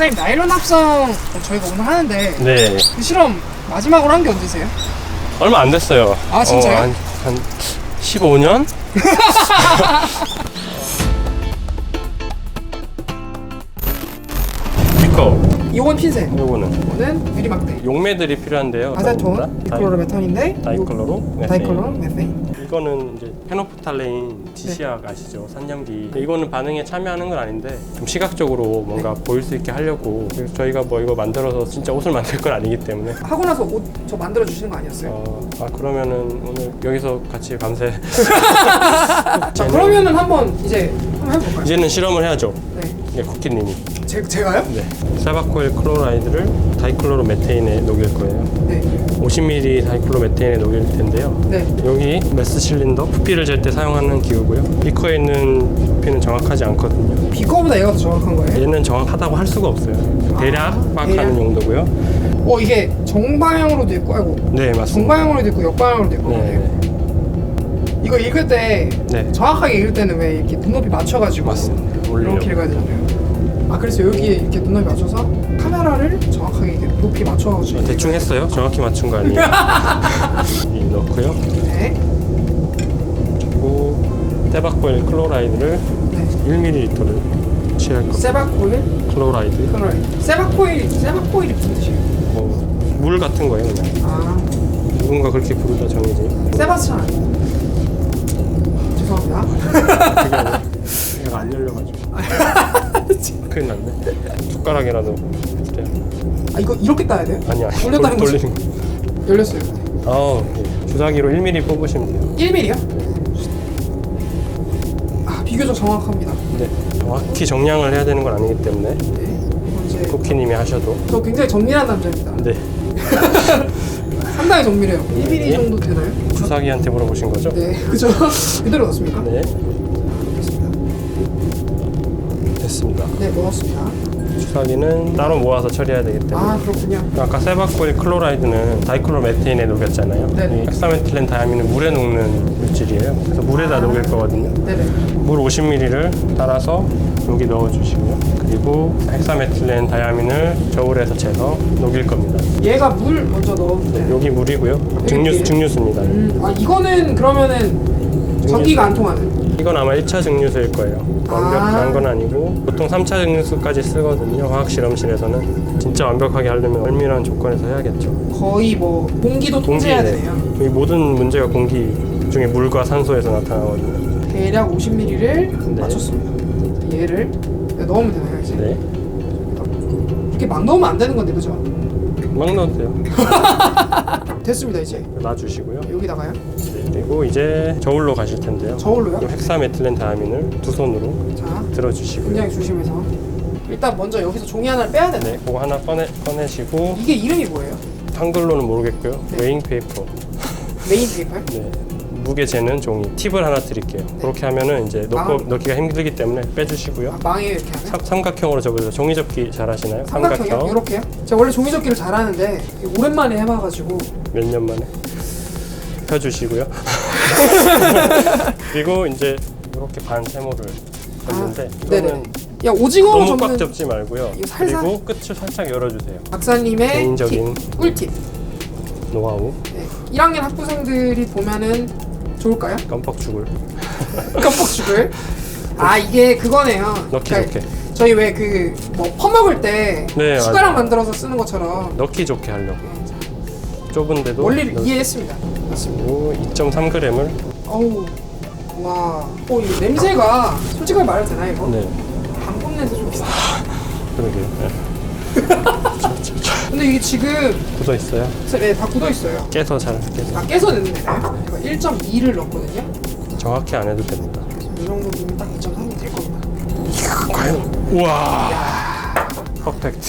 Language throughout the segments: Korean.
박사님 나일론 합성 저희가 오늘 하는데 네. 그 실험 마지막으로 한 게 언제세요? 얼마 안 됐어요. 아, 진짜요? 어, 한, 한 15년? 이건 핀셋 요거는 이거는 유리막대 용매들이 필요한데요. 아세톤 디클로로메탄인데 다이클로로, 메세인. 다이클로 메세인 이거는 이제 페노프탈레인 지시약 아시죠? 산염기. 이거는 반응에 참여하는 건 아닌데 좀 시각적으로 뭔가 보일 수 있게 하려고 그래서 저희가 뭐 이거 만들어서 진짜 옷을 만들 건 아니기 때문에 하고 나서 옷 저 만들어 주시는 거 아니었어요? 어, 아 그러면은 오늘 여기서 같이 밤새 자 그러면은 한번 이제 한번 해볼까요? 이제는 실험을 해야죠. 네. 이게 쿠키님이. 제, 제가요? 네. 사바코일 클로라이드를 다이클로로 메테인에 녹일 거예요. 네. 50ml 다이클로 메테인에 녹일 텐데요. 네. 여기 메스 실린더 부피를 잴 때 사용하는 기구고요. 비커에 있는 부피는 정확하지 않거든요. 비커보다 얘가 더 정확한 거예요? 얘는 정확하다고 할 수가 없어요. 대략 파악하는 대략? 용도고요. 어 이게 정방향으로도 있고 아이고 네, 맞습니다. 정방향으로도 있고 역방향으로도 있고 네, 이거 읽을 때 네. 정확하게 읽을 때는 왜 이렇게 눈높이 맞춰가지고 맞습니다. 이렇게 읽어야 되잖아요. 아 그래서 여기에 이렇게 눈높이 맞춰서 카메라를 정확하게 이렇게 높이 맞춰가지고 대충 했어요. 정확히 맞춘 거 아니에요. 이 넣고요. 네. 그리고 테바코일 클로라이드를 네. 1ml를 취할 겁니다. 세바코일 클로라이드. 그걸 세바코일 세바코일이 무슨 뜻이에요? 뭐, 물 같은 거예요, 그냥. 아 누군가 그렇게 부르다 정해지. 세바스찬 죄송합니다. 그게 아니라 얘가 안 열려가지고. 큰일 났네. 숟가락이라도 드려요. 아 이거 이렇게 따야 돼요? 아니야. 돌렸다는 돌- 거지? 돌리는 거. 열렸어요. 아, 예. 주사기로 1mm 뽑으시면 돼요. 1mm요? 아 비교적 정확합니다. 네. 정확히 정량을 해야 되는 건 아니기 때문에 네. 이거 이제 쿠키님이 하셔도. 저 굉장히 정밀한 남자입니다. 네. 상당히 정밀해요. 1mm 네. 정도 되나요? 주사기한테 물어보신 거죠? 네, 그죠? 그대로 넣었습니까? 네. 네, 넣었습니다. 주사기는 따로 모아서 처리해야 되기 때문에. 아, 그렇군요. 아까 세바코일 클로라이드는 다이클로메테인에 녹였잖아요. 네네. 이 헥사메틸렌 다이아민은 물에 녹는 물질이에요. 그래서 물에다 아. 녹일 거거든요. 네네. 물 50ml를 따라서 여기 넣어주시고요. 그리고 헥사메틸렌 다이아민을 저울에서 재서 녹일 겁니다. 얘가 물 먼저 넣으면 네. 여기 물이고요. 이렇게. 증류수, 증류수입니다. 음, 아, 이거는 그러면은 전기가 안 통하는. 이건 아마 1차 증류수일 거예요. 완벽한 건 아니고 보통 3차 증류수까지 쓰거든요. 화학 실험실에서는 진짜 완벽하게 하려면 얼밀한 조건에서 해야겠죠. 거의 뭐 공기도 통제해야 공기네. 되네요. 이 모든 문제가 공기 중에 물과 산소에서 나타나거든요. 대략 50ml를 네. 맞췄습니다. 얘를 넣으면 되나요, 이제? 네. 이렇게 막 넣으면 안 되는 건데, 그죠? 막 돼요. 됐습니다, 이제. 놔주시고요. 여기다가요. 네, 그리고 이제 저울로 가실 텐데요. 저울로요? 이 헥사메틸렌 다이아민을 두 손으로 자, 들어주시고요. 굉장히 조심해서. 일단 먼저 여기서 종이 하나를 빼야 되네. 네, 그거 하나 꺼내, 꺼내시고 이게 이름이 뭐예요? 한글로는 모르겠고요. 네. 웨잉 페이퍼. 메인 페이퍼요? 네. 무게 재는 종이. 팁을 하나 드릴게요. 그렇게 하면은 이제 넣고, 아. 넣기가 힘들기 때문에 빼주시고요. 아, 망해요, 이렇게 하면? 삼, 삼각형으로 접으셔서 종이 접기 잘 하시나요? 삼각형이요? 이렇게요? 제가 원래 종이 접기를 잘하는데 오랜만에 해봐가지고 몇 년 만에 펴주시고요. 그리고 이제 이렇게 반 세모를 아, 네네. 이거는 야 오징어 너무 꽉 접는 접지 말고요. 이거 살살? 그리고 끝을 살짝 열어주세요. 박사님의 개인적인 팁, 꿀팁 노하우. 네. 1학년 학부생들이 보면은 좋을까요? 깜빡 죽을. 껌뻑죽을 아 이게 그거네요 넣기 그러니까 좋게. 저희 왜 그 뭐 퍼먹을 때 네, 숟가락 맞아요. 만들어서 쓰는 것처럼 넣기 좋게 하려고. 좁은데도. 원리를 넣- 이해했습니다 맞습니다 그리고 2.3g을. 어우 와, 어, 이 냄새가 솔직하게 말해도 되나 이거? 네. 방금 냄새 좀 비슷해 그러게요. 네. 근데 이게 지금 굳어 있어요. 네, 다 굳어 있어요 깨서 잘 깨서. 아 깨서 넣는 거예요? 제가 1.2를 넣었거든요 정확히 안 해도 됩니다. 이 정도면 딱 2.3이 될 겁니다 과연. 우와. 퍼펙트.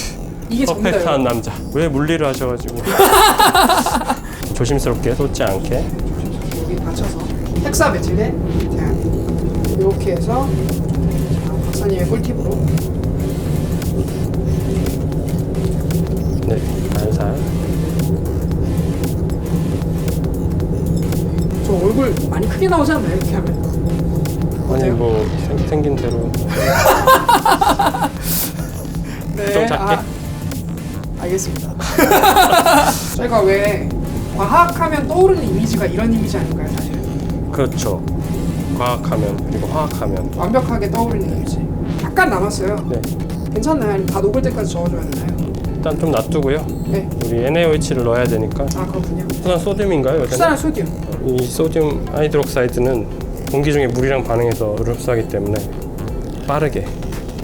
이게 퍼펙트한 여러분. 남자. 왜 물리를 하셔가지고. 조심스럽게 솟지 않게. 여기 받쳐서 헥사 메틸에 이렇게 해서 자, 박사님의 꿀팁으로 얼굴 많이 크게 나오지 않나요? 이렇게 하면 아니 어때요? 뭐 생- 생긴 대로 네 좀 작게. 아, 알겠습니다. 저희가 왜 과학하면 떠오르는 이미지가 이런 이미지 아닐까요, 사실? 그렇죠. 과학하면 그리고 화학하면 완벽하게 떠오르는 이미지. 약간 남았어요. 네. 괜찮나요? 아니면 다 녹을 때까지 저어줘야 되나요? 일단 좀 놔두고요. 네. 우리 NaOH를 넣어야 되니까 아 그렇군요. 수산 소듐인가요? 여기는? 수산화 소디움. 이 소듐 하이드록사이드는 공기 중에 물이랑 반응해서 물을 흡수하기 때문에 빠르게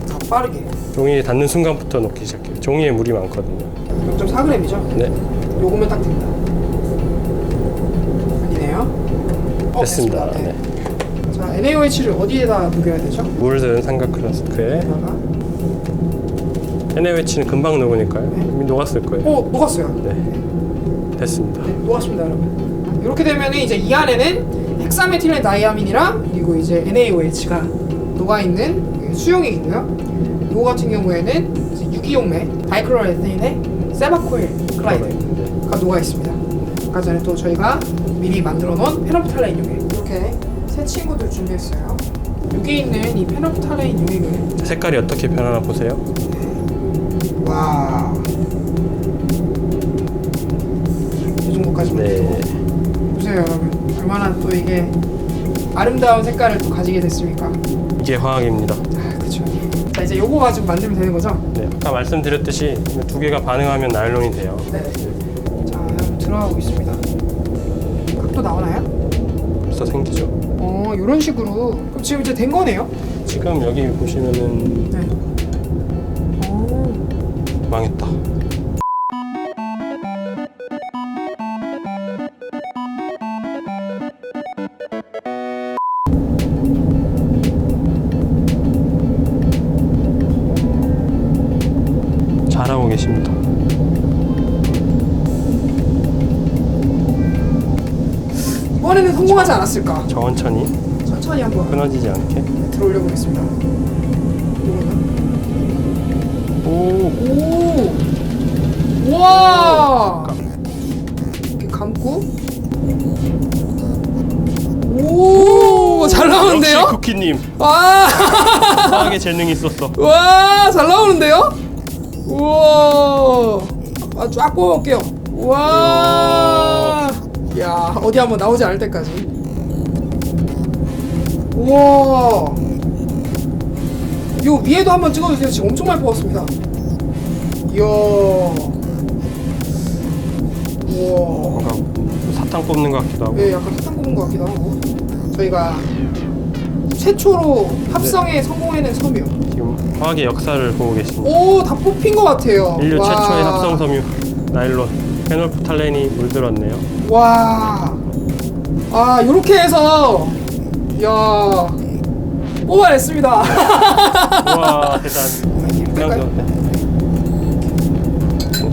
더 빠르게. 종이에 닿는 순간부터 녹기 시작해요. 종이에 물이 많거든요. 0.4g이죠. 네, 요거면 딱 됩니다. 아니네요. 어, 됐습니다. 네. 네. 자, NaOH를 어디에다 녹여야 되죠? 물든 삼각 플라스크에 여기다가. NaOH는 금방 녹으니까요. 네. 이미 녹았을 거예요. 어, 녹았어요. 네, 됐습니다. 네, 녹았습니다, 여러분. 이렇게 되면 이제 이 안에는 헥사메틸렌 다이아민이랑 그리고 이제 NaOH가 녹아 있는 수용액이고요. 이거 같은 경우에는 이제 유기용매 다이크로에థ인의 세바코일 클라이드가 네. 녹아 있습니다. 아까 전에 또 저희가 미리 만들어 놓은 페노프탈레인 용액 이렇게 세 친구들 준비했어요. 여기 있는 이 페노프탈레인 용액을 색깔이 어떻게 변하나 보세요. 와. 이 정도까지만 네. 보세요 여러분 얼마나 또 이게 아름다운 색깔을 또 가지게 됐습니까? 이게 화학입니다. 아 그쵸. 자 이제 요거 가지고 만들면 되는 거죠? 네, 아까 말씀드렸듯이 두 개가 반응하면 나일론이 돼요. 네. 자 여러분 들어가고 있습니다. 각도 나오나요? 벌써 생기죠. 어 이런 식으로 그럼 지금 이제 된 거네요? 지금 여기 보시면은 네. 어. 망했다. 성공하지 않았을까? 천천히 천천히 한번 끊어지지 않게. 들어올려 보겠습니다. 오, 오! 와! 이렇게 감고 오! 잘 역시 나오는데요? 쿠키님 와! 화학에 재능이 있었어. 와! 잘 나오는데요? 우와! 아, 쫙 뽑아볼게요. 와! 야, 어디 한번 나오지 않을 때까지. 우와! 요 위에도 한번 찍어주세요. 지금 엄청 많이 뽑았습니다. 이야. 우와. 뭔가 사탕 뽑는 것 같기도 하고. 네, 약간 사탕 뽑은 것 같기도 하고. 저희가 최초로 합성에 성공해낸 섬유. 지금 화학의 역사를 보고 계십니다. 오, 다 뽑힌 것 같아요. 인류 와. 최초의 합성 섬유 나일론 페놀프 탈렌이 물들었네요. 와. 아, 요렇게 해서 야 뽑아냈습니다. 우와 대단.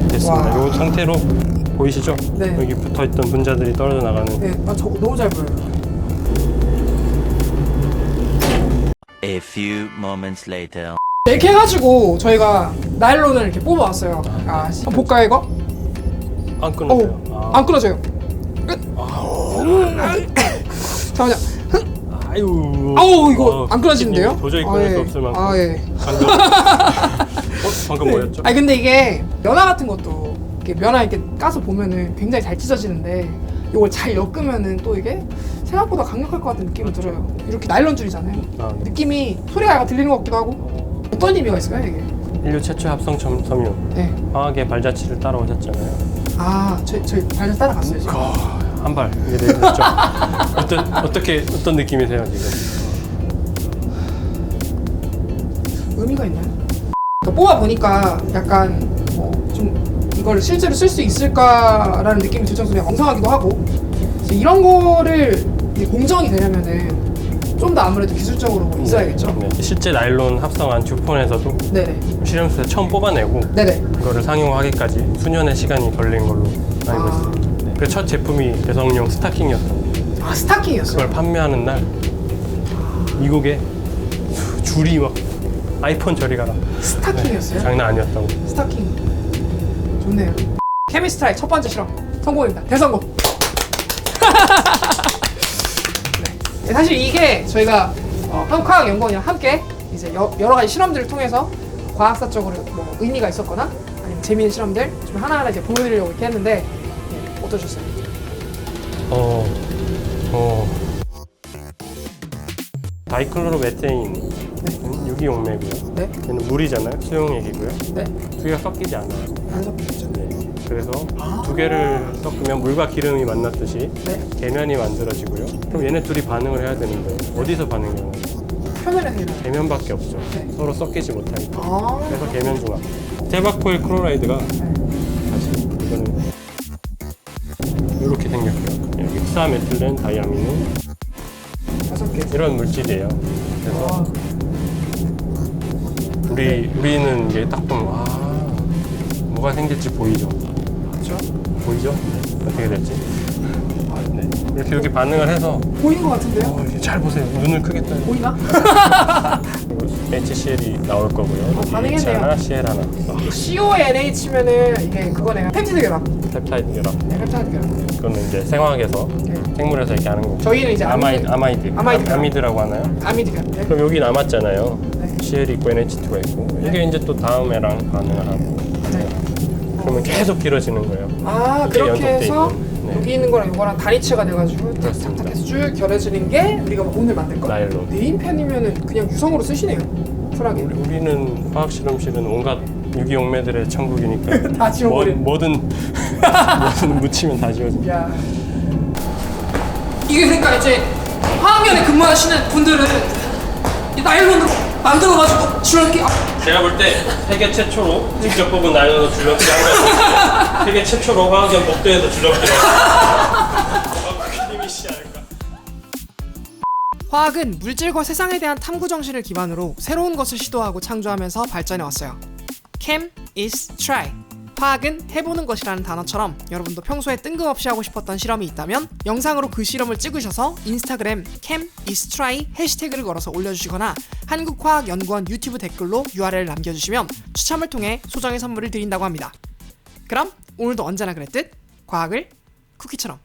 됐습니다. 와. 이 상태로 보이시죠? 네. 여기 붙어 있던 분자들이 떨어져 나가는. 네, 아, 저 너무 잘 보여요. A few moments later. 이렇게 해가지고 저희가 나일론을 이렇게 뽑아왔어요. 아, 볼까요 이거? 안 끊어져요. 어우, 아. 안 끊어져요. 끝. 잠깐만요. 아유. 아우 이거 어, 안 끊어지는데요? 도저히 아, 끊을 예. 수 없을 만큼. 아 예. 방금. 어? 방금 뭐였죠? 아니 근데 이게 면화 같은 것도 이렇게 면화 이렇게 까서 보면은 굉장히 잘 찢어지는데 이걸 잘 엮으면은 또 이게 생각보다 강력할 것 같은 느낌이 들어요. 이렇게 나일론 줄이잖아요. 아, 네. 느낌이 소리가 약간 들리는 것 같기도 하고 어떤 의미가 있을까요 이게? 인류 최초 합성 첨- 섬유 네. 화학의 발자취를 따라오셨잖아요. 아, 저희 저희 발전 따라갔어요 지금. 한발 이게 내렸죠. 어떤 어떻게 어떤 느낌이세요 지금? 의미가 있나요? 그러니까 뽑아 보니까 약간 뭐 좀 이걸 실제로 쓸 수 있을까라는 느낌이 들 정도로 엉성하기도 하고 이런 거를 이제 공정이 되려면은 좀 더 아무래도 기술적으로 뭐 있어야겠죠. 네. 실제 나일론 합성한 듀폰에서도 네네. 실험실에서 처음 뽑아내고 네네. 그거를 상용화하기까지 수년의 시간이 걸린 걸로 알고 아. 있습니다. 네. 그첫 제품이 여성용 스타킹이었던 아 스타킹이었어요. 그걸 판매하는 날 미국에 줄이 막 아이폰 저리 가라 스타킹이었어요. 장난 아니었다고 스타킹. 좋네요. 케미스트라이 첫 번째 실험 성공입니다. 대성공. 사실 이게 저희가 어, 한국화학연구원이랑 함께 이제 여, 여러 가지 실험들을 통해서 과학사적으로 뭐 의미가 있었거나 아니면 재미있는 실험들 좀 하나하나 이제 보여드리려고 이렇게 했는데 네, 어떠셨어요? 어, 어. 다이클로로메테인 유기용매고요. 네, 얘는 물이잖아요. 수용액이고요. 네, 두 개가 섞이지 않아요. 안 섞였죠. 네. 그래서 두 개를 섞으면 물과 기름이 만났듯이 네, 계면이 만들어지고요. 그럼 얘네 둘이 반응을 해야 되는데 어디서 반응이 나요? 표면에서 일어나요. 계면밖에 없죠. 네. 서로 섞이지 못하니까. 아, 그래서 계면 중합. 테바코일 클로라이드가 다시 이거는 이렇게 생겼고요. 여기 흑사메틸렌 다이아민은 다섯 개. 이런 물질이에요. 그래서 아, 우리 우리는 이게 딱 보면 와 뭐가 생길지 보이죠. 그렇죠. 보이죠? 네. 어떻게 될지. 아, 네. 이렇게 이렇게 반응을 해서 보인 것 같은데요? 어, 이렇게 잘 보세요. 눈을 크게 떠요. 보이나? HCl이 나올 거고요. 어, 반응했네요. H 하나, CL 하나. CONH면은 이게 그거네요. 펩티드 결합. 펩타이드 결합. 네, 펩타이드 결합. 그거는 이제 생화학에서 네. 생물에서 이렇게 하는 거고. 저희는 이제 아마이드, 아마이드, 아마이드. 아미드라고 하나요? 아미드 결합. 네. 그럼 여기 남았잖아요. 네. CL이 있고 NH2가 있고 이게 이제 또 다음 애랑 반응을 하고 네. 그러면 계속 길어지는 거예요. 아 이게 그렇게 연속돼 해서 있는, 네. 여기 있는 거랑 이거랑 단위치가 돼가지고 그렇습니다. 탁탁해서 쭉 결해지는 게 우리가 오늘 만든 거. 나일론. 네임펜이면은 그냥 유성으로 쓰시네요. 쿨하게. 우리, 우리는 화학 실험실은 온갖 유기용매들의 천국이니까 다 지워버린. 뭐, 뭐든 뭐든 묻히면 다 지워집니다. 야. 이게 그러니까 이제 화학연에 근무하시는 분들은 이 나일론으로 만들어가지고 줄넘기 아, 제가 볼 때 세계 최초로 직접 뽑은 나일론 줄넘기 한 거. 세계 최초로 화학연 복도에서 씨 아닐까. 화학은 물질과 세상에 대한 탐구 정신을 기반으로 새로운 것을 시도하고 창조하면서 발전해 왔어요. Chem is try. 화학은 해보는 것이라는 단어처럼 여러분도 평소에 뜬금없이 하고 싶었던 실험이 있다면 영상으로 그 실험을 찍으셔서 인스타그램 is try 해시태그를 걸어서 올려주시거나 한국화학연구원 유튜브 댓글로 URL 남겨주시면 추첨을 통해 소정의 선물을 드린다고 합니다. 그럼 오늘도 언제나 그랬듯 과학을 쿠키처럼